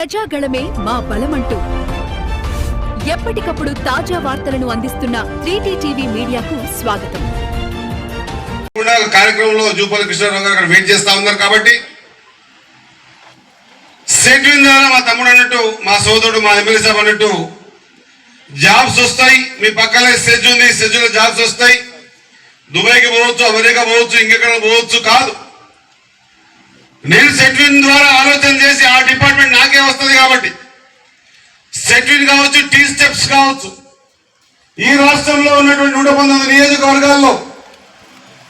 ప్రజాగళమే మా బలమంటూ. ఎప్పటికప్పుడు తాజా వార్తలను అందిస్తున్న త్రీటీ టీవీ మీడియాకు స్వాగతం. కార్యక్రమంలో జూపల్లి కృష్ణారావు గారు అక్కడ వెయిట్ చేస్తా ఉన్నారు కాబట్టి సెట్విన్ ద్వారా మా తమ్ముడు అన్నట్టు మా సోదరుడు మా ఎమ్మెల్యే సాబ్ అన్నట్టు జాబ్స్ వస్తాయి మీ పక్కనే సెజ్ ఉంది సెజ్లో జాబ్స్ వస్తాయి. దుబాయ్కి పోవచ్చు అమెరికా పోవచ్చు ఇంకెక్కడ పోవచ్చు కాదు. నేను సెట్విన్ ద్వారా ఆలోచన చేసి ఆ డిపార్ట్మెంట్ నాకే వస్తుంది కాబట్టి. సెట్విన్ కావచ్చు టీ స్టెప్స్ కావచ్చు. ఈ రాష్ట్రంలో ఉన్నటువంటి నూట పంతొమ్మిది నియోజకవర్గాల్లో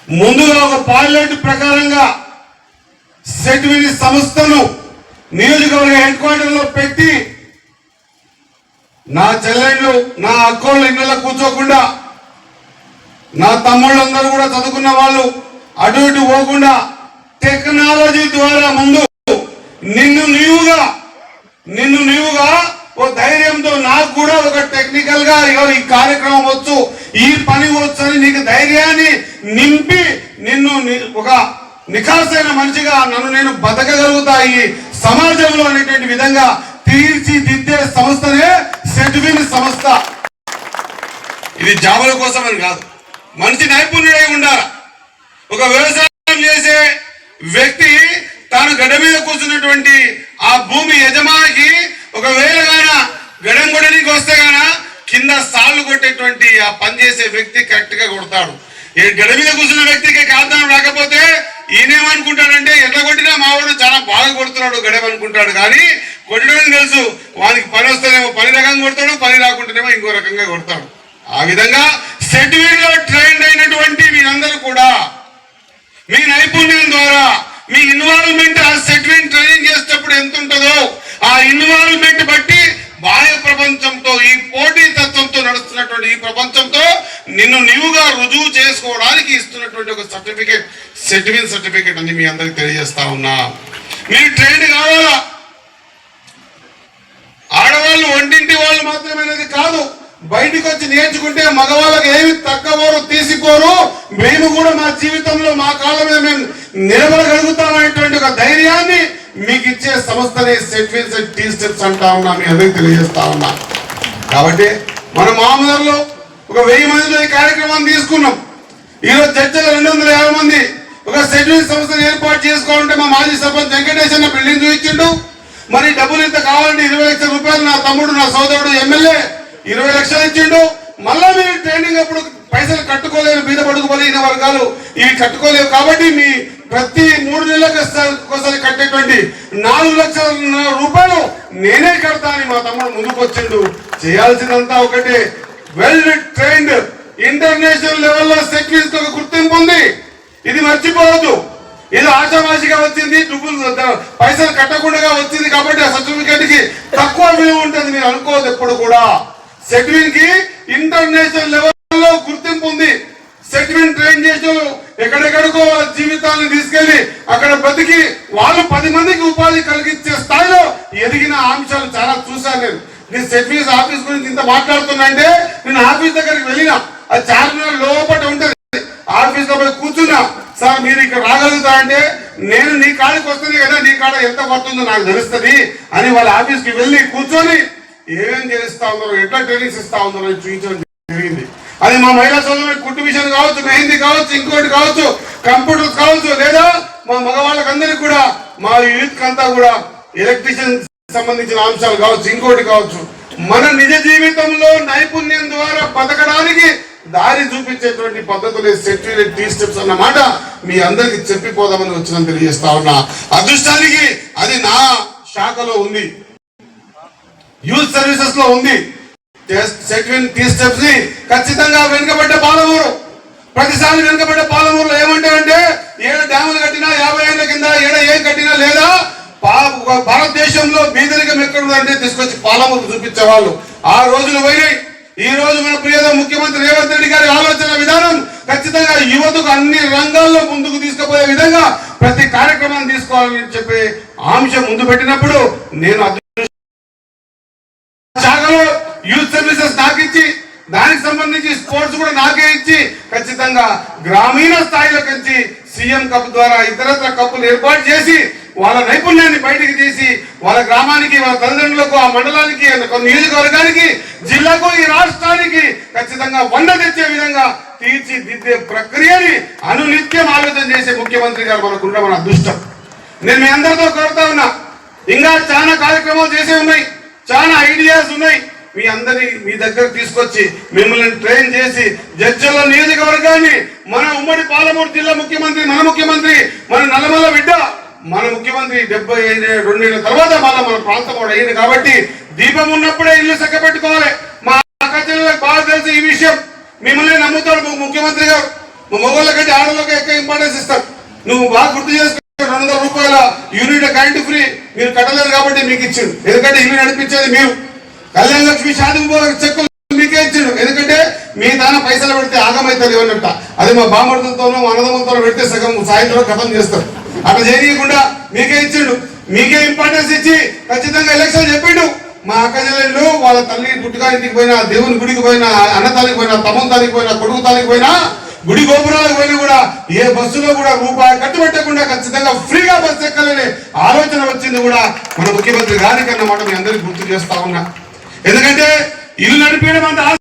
ముందుగా ఒక పాయిలెట్ ప్రకారంగా సెట్విన్ సంస్థను నియోజకవర్గ హెడ్ క్వార్టర్లో పెట్టి నా చెల్లెళ్ళు నా అక్కోళ్ళు ఇళ్ళలో కూర్చోకుండా నా తమ్ముళ్ళందరూ కూడా చదువుకున్న వాళ్ళు అటు ఇటు పోకుండా టెక్నాలజీ ద్వారా ముందు నిన్ను నీవుగా నిన్ను నీవుగా ఓ ధైర్యంతో నాకు కూడా ఒక టెక్నికల్గా ఇగో ఈ కార్యక్రమం వచ్చు ఈ పని వచ్చు అని నీకు ధైర్యాన్ని నింపి నిన్ను ఒక నిఖాసైన మనిషిగా నన్ను నేను బతకగలుగుతా ఈ సమాజంలో అనేటువంటి విధంగా తీర్చిదిద్దే సంస్థనే సెట్విన్ సంస్థ. ఇది జాబుల కోసం అని కాదు. మనిషి నైపుణ్యుడై ఉండాలి. ఒక వ్యవసాయం చేసే వ్యక్తి తాను గడ్డ మీద కూర్చున్నటువంటి ఆ భూమి యజమానికి ఒకవేళ గాన గడం కొట్టడానికి వస్తే గాన కింద సాళ్ళు కొట్టేటువంటి ఆ పని చేసే వ్యక్తి కరెక్ట్గా కొడతాడు. ఈ గడ మీద కూర్చున్న వ్యక్తికి కాదనం రాకపోతే ఈయనేమనుకుంటాడంటే ఎంత కొట్టినా మావాడు చాలా బాగా కొడుతున్నాడు గడవ అనుకుంటాడు. కానీ కొట్టడం తెలుసు వానికి పని వస్తేనేమో పని రకంగా కొడతాడు పని రాకుంటేనేమో ఇంకో రకంగా కొడతాడు. ఆ విధంగా సెట్వీర్లో ట్రైన్ అయినటువంటి మీరందరూ కూడా మీ నైపుణ్యం ద్వారా మీ ఇన్వాల్వ్మెంట్ ఆ సెట్విన్ ట్రైనింగ్ చేసేటప్పుడు ఎంత ఉంటుందో ఆ ఇన్వాల్వ్మెంట్ బట్టి బాహ్య ప్రపంచంతో ఈ పోటీ తత్వంతో నడుస్తున్నటువంటి ఈ ప్రపంచంతో నిన్ను నీవుగా రుజువు చేసుకోవడానికి ఇస్తున్నటువంటి ఒక సర్టిఫికేట్ సెట్విన్ సర్టిఫికేట్ అని మీ అందరికి తెలియజేస్తా ఉన్నా. మీరు ట్రైన్ కావాలా? ఆడవాళ్ళు వంటింటి వాళ్ళు మాత్రమేనది కాదు. బయటకు వచ్చి నేర్చుకుంటే మగవాళ్ళకి ఏమి తక్కువరు తీసిపోరు. మేము కూడా మా జీవితంలో మా కాలం మీద మేము నిలబడగలుగుతామనేటువంటి ఒక ధైర్యాన్ని మీకు ఇచ్చే సంస్థనే సెట్విన్స్ టీ స్టెప్స్ అంటా ఉన్నా మీ అందరికి తెలియజేస్తా ఉన్నా. కాబట్టి మన మామూలులో ఒక వెయ్యి మందిలో ఈ కార్యక్రమాన్ని తీసుకున్నాం. ఈరోజు చర్చలో రెండు వందల యాభై మంది ఒక సెటిల్ సంస్థను ఏర్పాటు చేసుకోవాలంటే మా మాజీ సర్పంచ్ వెంకటేష్ అన్న బిల్డింగ్ చూపించిండు. మరి డబ్బులు ఇంత కావాలంటే ఇరవై లక్షల రూపాయలు నా తమ్ముడు నా సోదరుడు ఎమ్మెల్యే ఇరవై లక్షలు ఇచ్చిండు. మళ్ళా మీరు ట్రైనింగ్ అప్పుడు పైసలు కట్టుకోలేరు బీద పడుకోలేని వర్గాలు ఇవి కట్టుకోలేవు కాబట్టి మీ ప్రతి మూడు నెలలకు ఒకసారి కట్టేటువంటి నాలుగు లక్షల రూపాయలు నేనే కడతా అని మా తమ్ముడు ముందుకు వచ్చిండు చేయాల్సిందంతా ఒకటే. వెల్ ట్రైన్డ్ ఇంటర్నేషనల్ లెవెల్లో సెక్యూరిటీ ఒక గుర్తింపు ఉంది. ఇది మర్చిపోవద్దు. ఇది ఆశామాషిగా వచ్చింది డబ్బులు పైసలు కట్టకుండా వచ్చింది కాబట్టి ఆ సర్టిఫికేట్కి తక్కువ విలువ ఉంటుంది మీరు అనుకోవద్దు ఎప్పుడు కూడా. సెట్విన్కి ఇంటర్నేషనల్ లెవెల్లో గుర్తింపు ఉంది. సెట్విన్ ట్రైన్ చేసిన ఎక్కడెక్కడికో జీవితాలను జీవితాన్ని తీసుకెళ్ళి అక్కడ బతికి వాళ్ళు పది మందికి ఉపాధి కలిగించే స్థాయిలో ఎదిగిన అంశాలు చాలా చూశాను నేను. నేను సెట్విన్స్ ఆఫీస్ గురించి ఇంత మాట్లాడుతున్నా అంటే నేను ఆఫీస్ దగ్గరికి వెళ్ళినా అది చార్మినార్ లోపల ఉంటుంది. ఆఫీస్లో పోయి కూర్చున్నా సార్ మీరు ఇక్కడ రాగలుగుతా అంటే నేను నీ కాడికి వస్తుంది కదా నీ కాడ ఎంత పడుతుందో నాకు తెలుస్తుంది అని వాళ్ళ ఆఫీస్కి వెళ్ళి కూర్చొని ఏమేం చేస్తా ఉన్నారో ఎట్లా ట్రైనింగ్స్ ఇస్తా ఉన్నారో అని చూపించడం జరిగింది. అది మా మహిళా సంఘం కుట్టు మిషన్ కావచ్చు మెహందీ కావచ్చు ఇంకోటి కావచ్చు కంప్యూటర్ కావచ్చు లేదా మా మగవాళ్ళకందరికి కూడా మా యూత్ అంతా కూడా ఎలక్ట్రీషియన్ సంబంధించిన అంశాలు కావచ్చు ఇంకోటి కావచ్చు. మన నిజ జీవితంలో నైపుణ్యం ద్వారా బతకడానికి దారి చూపించేటువంటి పద్ధతులే సెక్యూరిటీ టీ స్టెప్స్ అన్నమాట మీ అందరికి చెప్పిపోదామని వచ్చిన తెలియజేస్తా ఉన్నా. అదృష్టానికి అది నా శాఖలో ఉంది. యూత్ సర్వీసెస్లో ఉంది. టీ స్టెప్స్ని ఖచ్చితంగా వెనుకబడ్డ పాలమూరు. ప్రతిసారి వెనుకబడ్డ పాలమూరులో ఏమంటారంటే ఏడు డ్యాములు కట్టినా యాభై ఏళ్ళ కింద ఏడ ఏం కట్టినా లేదా భారతదేశంలో బీదరికం ఎక్కడ ఉందంటే తీసుకొచ్చి పాలమూరు చూపించేవాళ్ళు ఆ రోజులు పోయినాయి. ఈ రోజు మన ప్రియత ముఖ్యమంత్రి రేవంత్ రెడ్డి గారి ఆలోచన విధానం ఖచ్చితంగా యువతకు అన్ని రంగాల్లో ముందుకు తీసుకుపోయే విధంగా ప్రతి కార్యక్రమాన్ని తీసుకోవాలని చెప్పి అంశం ముందు పెట్టినప్పుడు నేను అదృ- శాఖలో యూత్ సర్వీసెస్ నాకు ఇచ్చి దానికి సంబంధించి స్పోర్ట్స్ కూడా నాకే ఇచ్చి ఖచ్చితంగా గ్రామీణ స్థాయిలో కంచి సీఎం కప్ ద్వారా ఇతరత్ర కప్పులు ఏర్పాటు చేసి వాళ్ళ నైపుణ్యాన్ని బయటికి తీసి వాళ్ళ గ్రామానికి వాళ్ళ తల్లిదండ్రులకు ఆ మండలానికి నియోజకవర్గానికి జిల్లాకు ఈ రాష్ట్రానికి ఖచ్చితంగా వండ తెచ్చే విధంగా తీర్చిదిద్దే ప్రక్రియని అనునిత్యం ఆలోచన చేసే ముఖ్యమంత్రి గారు మనకు మన అదృష్టం. నేను మీ అందరితో కోరుతా ఉన్నా ఇంకా చాలా కార్యక్రమాలు చేసే ఉన్నాయి చాలా ఐడియాస్ ఉన్నాయి. మీ అందరి మీ దగ్గర తీసుకొచ్చి మిమ్మల్ని ట్రైన్ చేసి జడ్చల నియోజకవర్గాన్ని మన ఉమ్మడి పాలమూరు జిల్లా ముఖ్యమంత్రి మన ముఖ్యమంత్రి మన నల్లమల్ల బిడ్డ మన ముఖ్యమంత్రి డెబ్బై ఐదు రెండేళ్ళ తర్వాత మళ్ళీ మన ప్రాంతం కూడా అయింది కాబట్టి దీపం ఉన్నప్పుడే ఇల్లు చక్కబెట్టుకోవాలి. మా అక్క చెల్లెలకు బాగా తెలుసు ఈ విషయం. మిమ్మల్ని నమ్ముతాడు ముఖ్యమంత్రి గారు. మా మొగోళ్ళ కంటే ఆడవాళ్ళకి ఎక్కువ ఇంపార్టెన్స్ ఇస్తారు. నువ్వు బాగా గుర్తు చేసుకో రెండు వందల రూపాయల యూనిట్ కరెంట్ ఫ్రీ మీరు కట్టలేరు కాబట్టి మీకు ఇచ్చిండు. ఎందుకంటే ఇల్లు నడిపించేది మీరు కళ్యాణ లక్ష్మి షాది చెక్కులు మీకే ఇచ్చిండు. ఎందుకంటే మీ దాన పైసలు పెడితే ఆగమైతుంది అన్నట్ట అది మా బామర్దులతోనూ మా పెడితే సగం సాయంత్రం ఖతం చేస్తారు. అట్లా చేయకుండా మీకే ఇచ్చిండు. మీకే ఇంపార్టెన్స్ ఇచ్చి ఖచ్చితంగా ఎలక్షన్ చెప్పిండు. మా అక్క చెల్లెళ్ళు వాళ్ళ తల్లి పుట్టుగా ఇంటికి పోయినా దేవుని గుడికి పోయినా అన్న తాలికి పోయినా తమ్ముని తాలికి పోయినా కొడుకు తాలికి పోయినా గుడి గోపురాలకు పోయినా కూడా ఏ బస్సులో కూడా రూపాయి ఖర్చు పెట్టకుండా ఖచ్చితంగా ఫ్రీగా బస్సు ఎక్కాలనే ఆలోచన వచ్చింది కూడా మన ముఖ్యమంత్రి గారికి అన్నమాట మీ అందరికి గుర్తు చేస్తా ఉన్నా. ఎందుకంటే ఇల్లు నడిపించడం అంత ఆశ-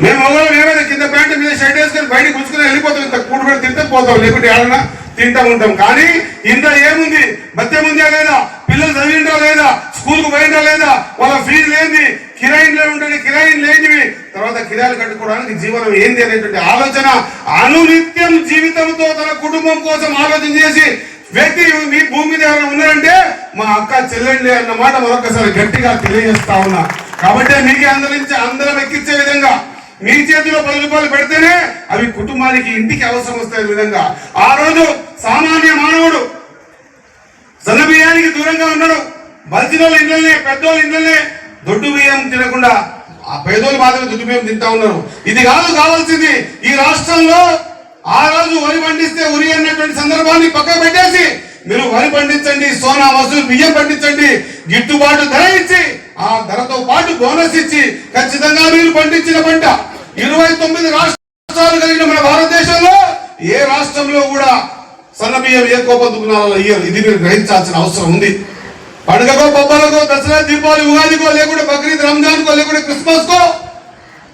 మేము మొగలు ఏమైనా కింద ప్యాంట్ మీద షర్ట్ వేసుకొని బయటకు పుచ్చుకొని వెళ్ళిపోతాం. ఇంత కూడు పెట్టి తింటే పోతాం. లేకుంటే ఏడన్నా తింటా ఉంటాం. కానీ ఇంత ఏముంది? మధ్య ఉందా లేదా? పిల్లలు చదివిందా లేదా? స్కూల్కు పోయిందా లేదా? వాళ్ళ ఫీజు లేని కిరాయిన్లో ఉంటే కిరాయిన్ లేనివి. తర్వాత కిరాయిలు కట్టుకోవడానికి జీవనం ఏంది అనేటువంటి ఆలోచన అనునిత్యం జీవితంతో తన కుటుంబం కోసం ఆలోచన చేసి వ్యక్తి మీ భూమి మీద ఎవరైనా ఉన్నారంటే మా అక్క చెల్లెండి అన్న మాట మరొకసారి గట్టిగా తెలియజేస్తా ఉన్నా. కాబట్టి మీకే అందరించి అందరం ఎక్కించే విధంగా మీ చేతిలో పది రూపాయలు పెడితేనే అవి కుటుంబానికి ఇంటికి అవసరం వస్తాయి విధంగా. ఆ రోజు సామాన్య మానవుడు సన్న బియ్యానికి దూరంగా ఉన్నాడు. మధ్యలో ఇండ్లనే పెద్దోళ్ళ ఇండ్లనే దొడ్డు బియ్యం తినకుండా ఆ పేదోళ్ళు మాత్రమే దొడ్డు బియ్యం తింటా ఉన్నారు. ఇది కాదు కావాల్సింది ఈ రాష్ట్రంలో ఆ రోజు వరి పండిస్తే ఉరి అన్నటువంటి సందర్భాన్ని పక్కకు పెట్టేసి మీరు వరి పండించండి సోనా మసూర్ బియ్యం పండించండి గిట్టుబాటు ధర ఇచ్చి ఆ ధరతో పాటు బోనస్ ఇచ్చి ఖచ్చితంగా మీరు పండించిన పంట. ఇరవై తొమ్మిది రాష్ట్రాలు కలిగిన మన భారతదేశంలో ఏ రాష్ట్రంలో కూడా సన్నబియ్యం ఏ కోపందుకున్నారో ఇయ్యరు. ఇది మీరు గ్రహించాల్సిన అవసరం ఉంది. పండుగకో బొబ్బలకో దసరా దీపావళి ఉగాదికో లేకుంటే బక్రీద్ రంజాన్ కో లేకుంటే క్రిస్మస్ కో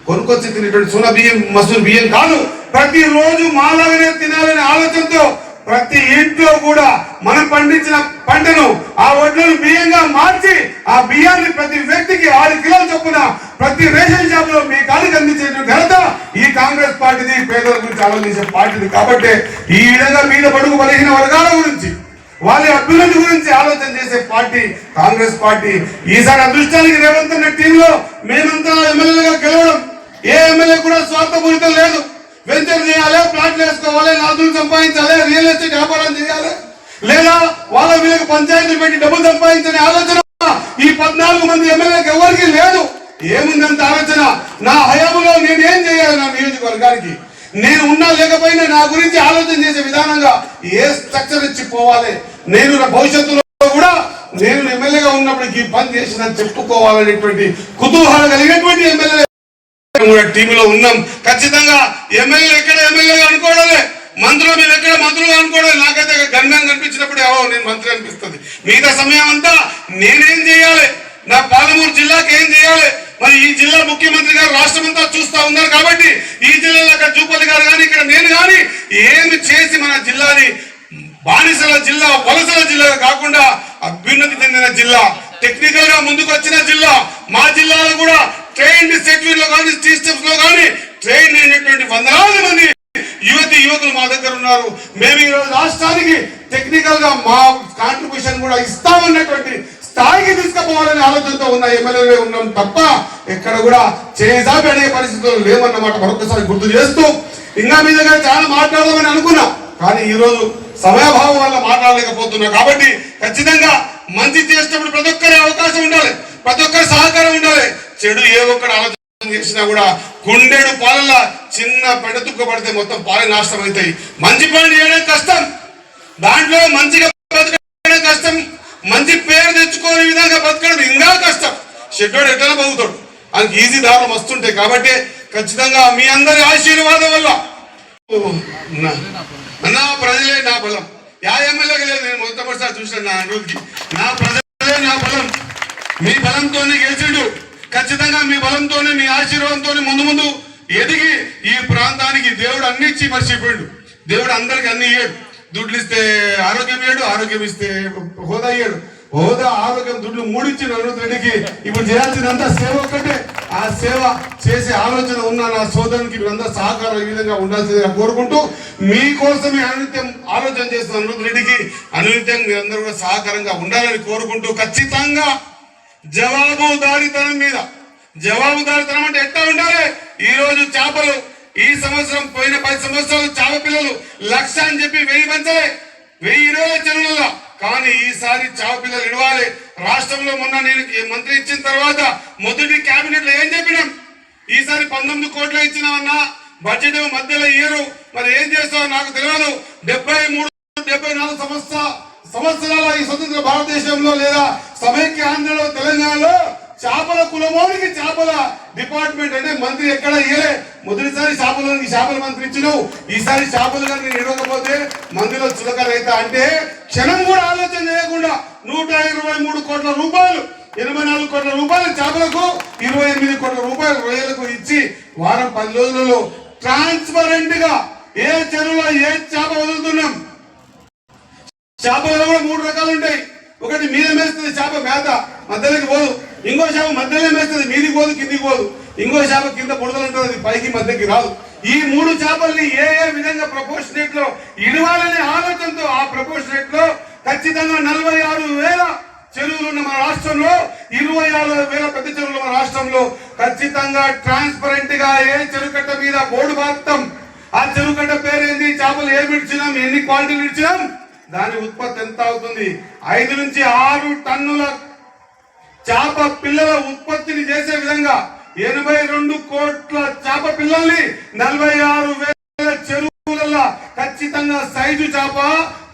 కొనుక్కొచ్చి తినేటువంటి సున బియ్యం మసూరు బియ్యం కాదు. ప్రతిరోజు మాలాగనే మాలాగానే తినాలనే ఆలోచనతో ప్రతి ఇంట్లో కూడా మనం పండించిన పంటను ఆ వడ్లను బియ్యంగా మార్చి ఆ బియ్యాన్ని ప్రతి వ్యక్తికి ఆరు కిలోల చొప్పున ప్రతి రేషన్ షాప్లో మీ కాలికి అందించే ఘనత ఈ కాంగ్రెస్ పార్టీది పేదల గురించి ఆలోచించే పార్టీది. కాబట్టి ఈ విధంగా మీద బడుగు బలహీన వర్గాల గురించి వాళ్ళ అభివృద్ధి గురించి ఆలోచన చేసే పార్టీ కాంగ్రెస్ పార్టీ. ఈసారి అదృష్టానికి రేవంత్ అన్న టీంలో మేమంతా ఎమ్మెల్యేగా గెలవడం ఏ ఎమ్మెల్యే కూడా స్వార్థపూరితం లేదు. వెంచర్ చేయాలి ప్లాట్లు వేసుకోవాలి నాదులు సంపాదించాలి రియల్ ఎస్టేట్ వ్యాపారం చేయాలి. లేదా వాళ్ళ వీళ్ళకి పంచాయతీ పెట్టి డబ్బులు సంపాదించనే ఆలోచన. ఈ పద్నాలుగు మంది ఎమ్మెల్యేలకు ఎవరికి లేదు. ఏముందంత ఆలోచన? నా హయాములో నేను ఏం చేయాలి నా నియోజకవర్గానికి? నేను ఉన్నా లేకపోయినా నా గురించి ఆలోచన చేసే విధానంగా ఏ స్ట్రక్చర్ ఇచ్చి పోవాలి? నేను నా భవిష్యత్తులో కూడా నేను ఎమ్మెల్యేగా ఉన్నప్పుడు ఈ పని చేసిన చెప్పుకోవాలనేటువంటి కుతూహలం కలిగినటువంటి ఎమ్మెల్యే కూడా టీంలో ఉన్నాం. ఖచ్చితంగా ఎమ్మెల్యే ఎక్కడ ఎమ్మెల్యేగా అనుకోవడలే మంత్రులు మీరు ఎక్కడ మంత్రులు అనుకోవడం నాకైతే గన్మ్యాన్ కనిపించినప్పుడు ఏవో నేను మంత్రి అనిపిస్తుంది. మిగతా సమయం అంతా నేనేం చేయాలి? నా పాలమూరు జిల్లాకి ఏం చేయాలి? మరి ఈ జిల్లా ముఖ్యమంత్రి గారు రాష్ట్రం అంతా చూస్తా ఉన్నారు కాబట్టి ఈ జిల్లాలో అక్కడ జూపల్లి గారు కానీ ఇక్కడ నేను కానీ ఏమి చేసి మన జిల్లాని బానిసల జిల్లా వలసల జిల్లా కాకుండా అభ్యున్నతి చెందిన జిల్లా టెక్నికల్గా ముందుకు వచ్చిన జిల్లా మా జిల్లాలో కూడా ట్రైన్ షెడ్యూల్లో కానీ సిస్టమ్స్లో కానీ ట్రైన్ అయినటువంటి వందలాది మంది యువతి యువకులు మా దగ్గర ఉన్నారు. మేము ఈ రోజు రాష్ట్రానికి టెక్నికల్గా మా కాంట్రిబ్యూషన్ కూడా ఇస్తామన్నటువంటి స్థాయికి తీసుకుపోవాలనే ఆలోచనతో ఉన్న ఎమ్మెల్యేలే ఉన్నాం తప్ప ఎక్కడ కూడా చేజాపి అనే పరిస్థితులు లేవన్నమాట మరొకసారి గుర్తు చేస్తూ. ఇంకా మీ దగ్గర చాలా మాట్లాడదామని అనుకున్నా కానీ ఈ రోజు సమయభావం వల్ల మాట్లాడలేకపోతున్నా. కాబట్టి ఖచ్చితంగా మంచి చేసినప్పుడు ప్రతి ఒక్కరి అవకాశం ఉండాలి. ప్రతి ఒక్కరి సహకారం ఉండాలి. చెడు ఏ ఒక్కడు ఆలోచన చేసినా కూడా గుండెడు పాలల్లో చిన్న పెడతుక్కబడితే మొత్తం పాలు నాశనం అవుతాయి మంచి పని చేయడం కష్టం. దాంట్లో మంచిగా బతకడం కష్టం. మంచి పేరు తెచ్చుకోని విధంగా బతకడం ఇంకా కష్టం. షెడ్యూడ్ ఎట్లా బతుకుతాడు. అది ఈజీ దారులు వస్తుంటాయి కాబట్టి ఖచ్చితంగా మీ అందరి ఆశీర్వాదం వల్ల. నా- నా ప్రజలే నా బలం. యా ఎమ్మెల్యేగా లేదు నేను మొట్టమొదటిసారి చూసాను నా రోజుకి. నా ప్రజలే నా బలం. మీ బలంతోనే గెలిచిండు. ఖచ్చితంగా మీ బలంతోనే మీ ఆశీర్వాదంతో ముందు ముందు ఎదిగి ఈ ప్రాంతానికి దేవుడు అన్ని ఇచ్చి మర్చిపోయాడు దేవుడు అందరికి అన్ని ఇయ్యాడు. దుడ్లు ఇస్తే ఆరోగ్యం ఇయ్యాడు ఆరోగ్యం ఇస్తే హోదా ఇయ్యాడు. హోదా ఆరోగ్యం దుడ్లు మూడిచ్చి నలుగురు రెడ్డికి ఇప్పుడు చేయాల్సిందంతా సేవ ఒక్కటే. ఆ సేవ చేసే ఆలోచన ఉన్న నా సోదరునికి మీరందరూ సహకారం ఈ విధంగా ఉండాల్సిందిగా కోరుకుంటూ మీకోసమే అనునిత్యం ఆలోచన చేస్తున్న అనిరుద్ధ్ రెడ్డికి అనునిత్యం మీరందరూ కూడా సహకారంగా ఉండాలని కోరుకుంటూ ఖచ్చితంగా జవాబుదారితనం మీద. జవాబుదారితనం అంటే ఎట్లా ఉండాలి? ఈ రోజు చేపలు ఈ సంవత్సరం పోయిన పది సంవత్సరాలు చేప పిల్లలు లక్ష అని చెప్పి వెయ్యి పెంచలే వెయ్యి ఇరవై చెరువులలో కానీ ఈసారి చేప పిల్లలు ఇడవాలి రాష్ట్రంలో మొన్న నేను మంత్రి ఇచ్చిన తర్వాత మొదటి కేబినెట్లో ఏం చెప్పినాం? ఈసారి పంతొమ్మిది కోట్లు ఇచ్చినామన్నా. బడ్జెట్ మధ్యలో ఇయరు మరి ఏం చేస్తావు నాకు తెలియదు. డెబ్బై మూడు డెబ్బై నాలుగు సంవత్సరాలు సంవత్సరాల ఈ స్వతంత్ర భారతదేశంలో లేదా సమైక్య ఆంధ్రలో తెలంగాణలో చేపల కులమోనికి చేపల డిపార్ట్మెంట్ అంటే మంత్రి ఎక్కడ ఇయ్యలే. మొదటిసారి చేపలకి చేపల మంత్రి ఇచ్చినావు. ఈసారి చేపలు కానీ నేను ఇవ్వకపోతే మందిలో చులకరైతా అంటే క్షణం కూడా ఆలోచన చేయకుండా నూట ఇరవై మూడు కోట్ల రూపాయలు ఎనభై నాలుగు కోట్ల రూపాయలు చేపలకు ఇరవై ఎనిమిది కోట్ల రూపాయలు రొయ్యలకు ఇచ్చి వారం పది రోజులలో ట్రాన్స్పరెంట్గా ఏ చెరువులో ఏ చేప వదులుతున్నాం? చేపలలో కూడా మూడు రకాలు ఉంటాయి. ఒకటి మీద మేస్తుంది చేప మేత మధ్యలోకి పోదు. ఇంకో చేప మధ్యలో మేస్తుంది మీదికి పోదు కిందికి పోదు. ఇంకో చేప కింద బుడదలు ఉంటుంది అది పైకి మధ్యకి రాదు. ఈ మూడు చేపల్ని ఏ ఏ విధంగా ప్రపోర్షనేట్లో ఇడవాలనే ఆలోచనతో ఆ ప్రపోర్షనేట్లో ఖచ్చితంగా నలభై ఆరు వేల చెరువులు ఉన్న మన రాష్ట్రంలో ఇరవై ఆరు వేల పెద్ద చెరువులు మన రాష్ట్రంలో ఖచ్చితంగా ట్రాన్స్పరెంట్గా ఏ చెరుకట్ట మీద బోర్డు బాగుతాం. ఆ చెరుకట్ట పేరేంది? చేపలు ఏమి ఇచ్చినాం ఎన్ని క్వాలిటీలు ఇచ్చినాం దాని ఉత్పత్తి ఎంత అవుతుంది? ఐదు నుంచి ఆరు టన్నుల చేప పిల్లల ఉత్పత్తిని చేసే విధంగా ఎనభై రెండు కోట్ల చేప పిల్లల్ని నలభై ఆరు వేల చెరువులలో ఖచ్చితంగా సైజు చేప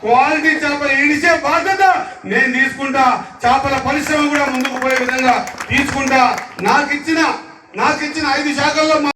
క్వాలిటీ చేప ఇడిచే బాధ్యత నేను తీసుకుంటా. చేపల పరిశ్రమ కూడా ముందుకు పోయే విధంగా తీసుకుంటా. నాకు ఇచ్చిన నాకు ఇచ్చిన ఐదు శాఖల్లో